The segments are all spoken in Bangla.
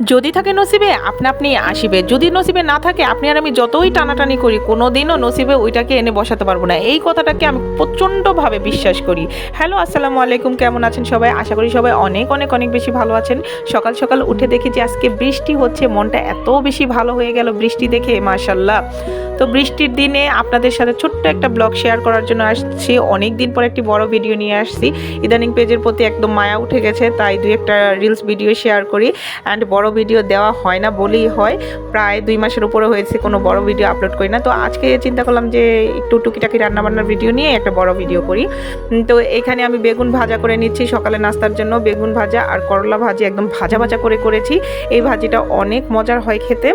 যদি থাকে নসিবে, আপনা আপনি আসিবে। যদি নসিবে না থাকে, আপনি আর আমি যতই টানাটানি করি কোনো দিনও নসিবে ওইটাকে এনে বসাতে পারব না। এই কথাটাকে আমি প্রচণ্ডভাবে বিশ্বাস করি। হ্যালো, আসসালামু আলাইকুম, কেমন আছেন সবাই? আশা করি সবাই অনেক অনেক অনেক বেশি ভালো আছেন। সকাল সকাল উঠে দেখি যে আজকে বৃষ্টি হচ্ছে, মনটা এত বেশি ভালো হয়ে গেল বৃষ্টি দেখে মাশাল্লাহ তো বৃষ্টির দিনে আপনাদের সাথে ছোট্ট একটা ব্লগ শেয়ার করার জন্য আসছি। অনেক দিন পর একটি বড় ভিডিও নিয়ে আসছি। ইদানিং পেজের প্রতি একদম মায়া উঠে গেছে, তাই দুই একটা রিলস ভিডিও শেয়ার করি। অ্যান্ড বড় ভিডিও দেওয়া হয় না বলেই হয়। প্রায় দুই মাসের উপরে হয়েছে, কোনো বড় ভিডিও আপলোড করি না। তো আজকে চিন্তা করলাম যে একটু টুকিটাকি রান্নাবান্নার ভিডিও নিয়ে একটা বড় ভিডিও করি। তো এখানে আমি বেগুন ভাজা করে নিচ্ছি সকালে নাস্তার জন্য। বেগুন ভাজা আর করলা ভাজি একদম ভাজা ভাজা করে করেছি। এই ভাজিটা অনেক মজার হয় খেতে।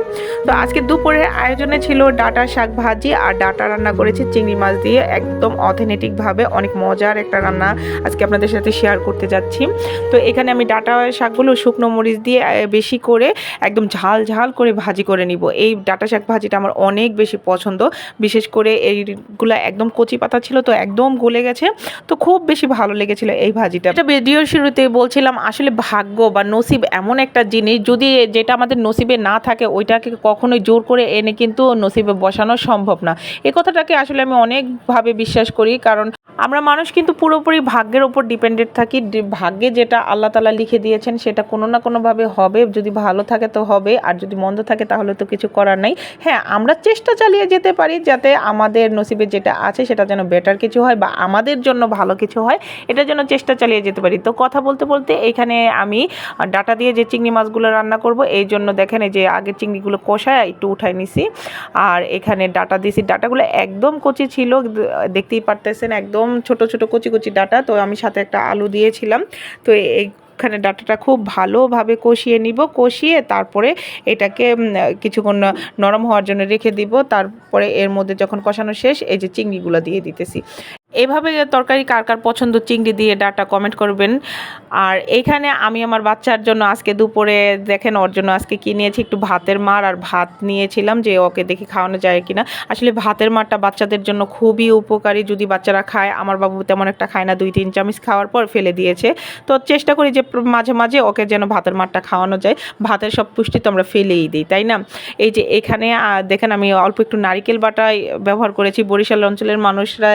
তো আজকে দুপুরের আয়োজনে ছিল ডাটা শাক ভাজি আর ডাটা রান্না করেছি চিংড়ি মাছ দিয়ে। একদম অথেনেটিকভাবে অনেক মজার একটা রান্না আজকে আপনাদের সাথে শেয়ার করতে যাচ্ছি। তো এখানে আমি ডাটা শাকগুলো শুকনো মরিচ দিয়ে বেশি করে একদম ঝাল ঝাল করে ভাজি করে নিব। এই ডাটা শাক ভাজিটা আমার অনেক বেশি পছন্দ। বিশেষ করে এইগুলো একদম কচি পাতা ছিল তো একদম গলে গেছে। তো খুব বেশি ভালো লেগেছিল এই ভাজিটা। এটা ভিডিওর শুরুতে বলছিলাম, আসলে ভাগ্য বা নসিব এমন একটা জিনিস, যদি যেটা আমাদের নসিবে না থাকে, ওইটাকে কখনোই জোর করে এনে কিন্তু নসিবে বসানো সম্ভব না। এই কথাটাকে আসলে আমি অনেকভাবে বিশ্বাস করি, কারণ আমরা মানুষ কিন্তু পুরোপুরি ভাগ্যের ওপর ডিপেন্ডেন্ট থাকি। ভাগ্যে যেটা আল্লাহ তালা লিখে দিয়েছেন সেটা কোনো না কোনোভাবে হবে। যদি ভালো থাকে তো হবে, আর যদি মন্দ থাকে তাহলে তো কিছু করার নাই। হ্যাঁ আমরা চেষ্টা চালিয়ে যেতে পারি যাতে আমাদের নসিবে যেটা আছে সেটা যেন বেটার কিছু হয় বা আমাদের জন্য ভালো কিছু হয়, এটার জন্য চেষ্টা চালিয়ে যেতে পারি। তো কথা বলতে বলতে এখানে আমি ডাটা দিয়ে যে চিংড়ি মাছগুলো রান্না করব, এই জন্য দেখেন এই যে আগের চিংড়িগুলো কষায় একটু উঠাই নিছি। আর এখানে ডাটা দিছি। ডাটাগুলো একদম কচি ছিল দেখতেই পারতেছেন, একদম ছোট ছোট, কচি কচি ডাটা। তো আমি সাথে একটা আলু দিয়েছিলাম। তো এইখানে ডাটাটা খুব ভালোভাবে কষিয়ে নিব। কষিয়ে তারপরে এটাকে কিছুক্ষণ নরম হওয়ার জন্য রেখে দিব। তারপরে এর মধ্যে যখন কষানো শেষ, এই যে চিংড়িগুলো দিয়ে দিতেছি। এভাবে তরকারি কার কার পছন্দ, চিংড়ি দিয়ে ডাটা কমেন্ট করবেন। আর এইখানে আমি আমার বাচ্চার জন্য আজকে দুপুরে দেখেন, ওর জন্য আজকে কী নিয়েছি? একটু ভাতের মার আর ভাত নিয়েছিলাম যে ওকে দেখি খাওয়ানো যায় কিনা। আসলে ভাতের মারটা বাচ্চাদের জন্য খুবই উপকারী। যদি বাচ্চারা খায়, আমার বাবু তেমন একটা খায় না। দুই তিন চামচ খাওয়ার পর ফেলে দিয়েছে। তো চেষ্টা করি যে মাঝে মাঝে ওকে যেন ভাতের মারটা খাওয়ানো যায়। ভাতের সব পুষ্টি তো আমরা ফেলেই দিই, তাই না? এই যে এখানে দেখেন আমি অল্প একটু নারিকেল বাটাই ব্যবহার করেছি। বরিশাল অঞ্চলের মানুষরা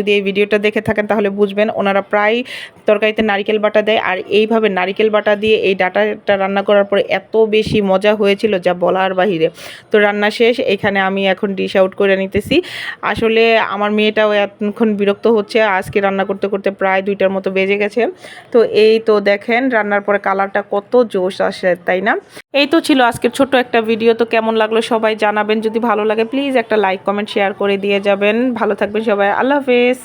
যদি এই ভিডিওটা দেখে থাকেন তাহলে বুঝবেন ওনারা প্রায় তরকারিতে নারিকেল বাটা দেয় আর এইভাবে নারিকেল বাটা দিয়ে এই ডাটাটা রান্না করার পরে এত বেশি মজা হয়েছিল যা বলার বাহিরে। তো রান্না শেষ, এখানে আমি এখন ডিশ আউট করে নিতেছি। আসলে আমার মেয়েটাও এখন বিরক্ত হচ্ছে, আজকে রান্না করতে করতে প্রায় দুইটার মতো বেজে গেছে। তো এই তো দেখেন, রান্নার পরে কালারটা কত জোশ আসে, তাই না? এই তো ছিল আজকের ছোট্ট একটা ভিডিও তো কেমন লাগল সবাই জানাবেন। যদি ভালো লাগে প্লিজ একটা লাইক কমেন্ট শেয়ার করে দিয়ে যাবেন। ভালো থাকবেন সবাই। আল্লাহ হাফেজ।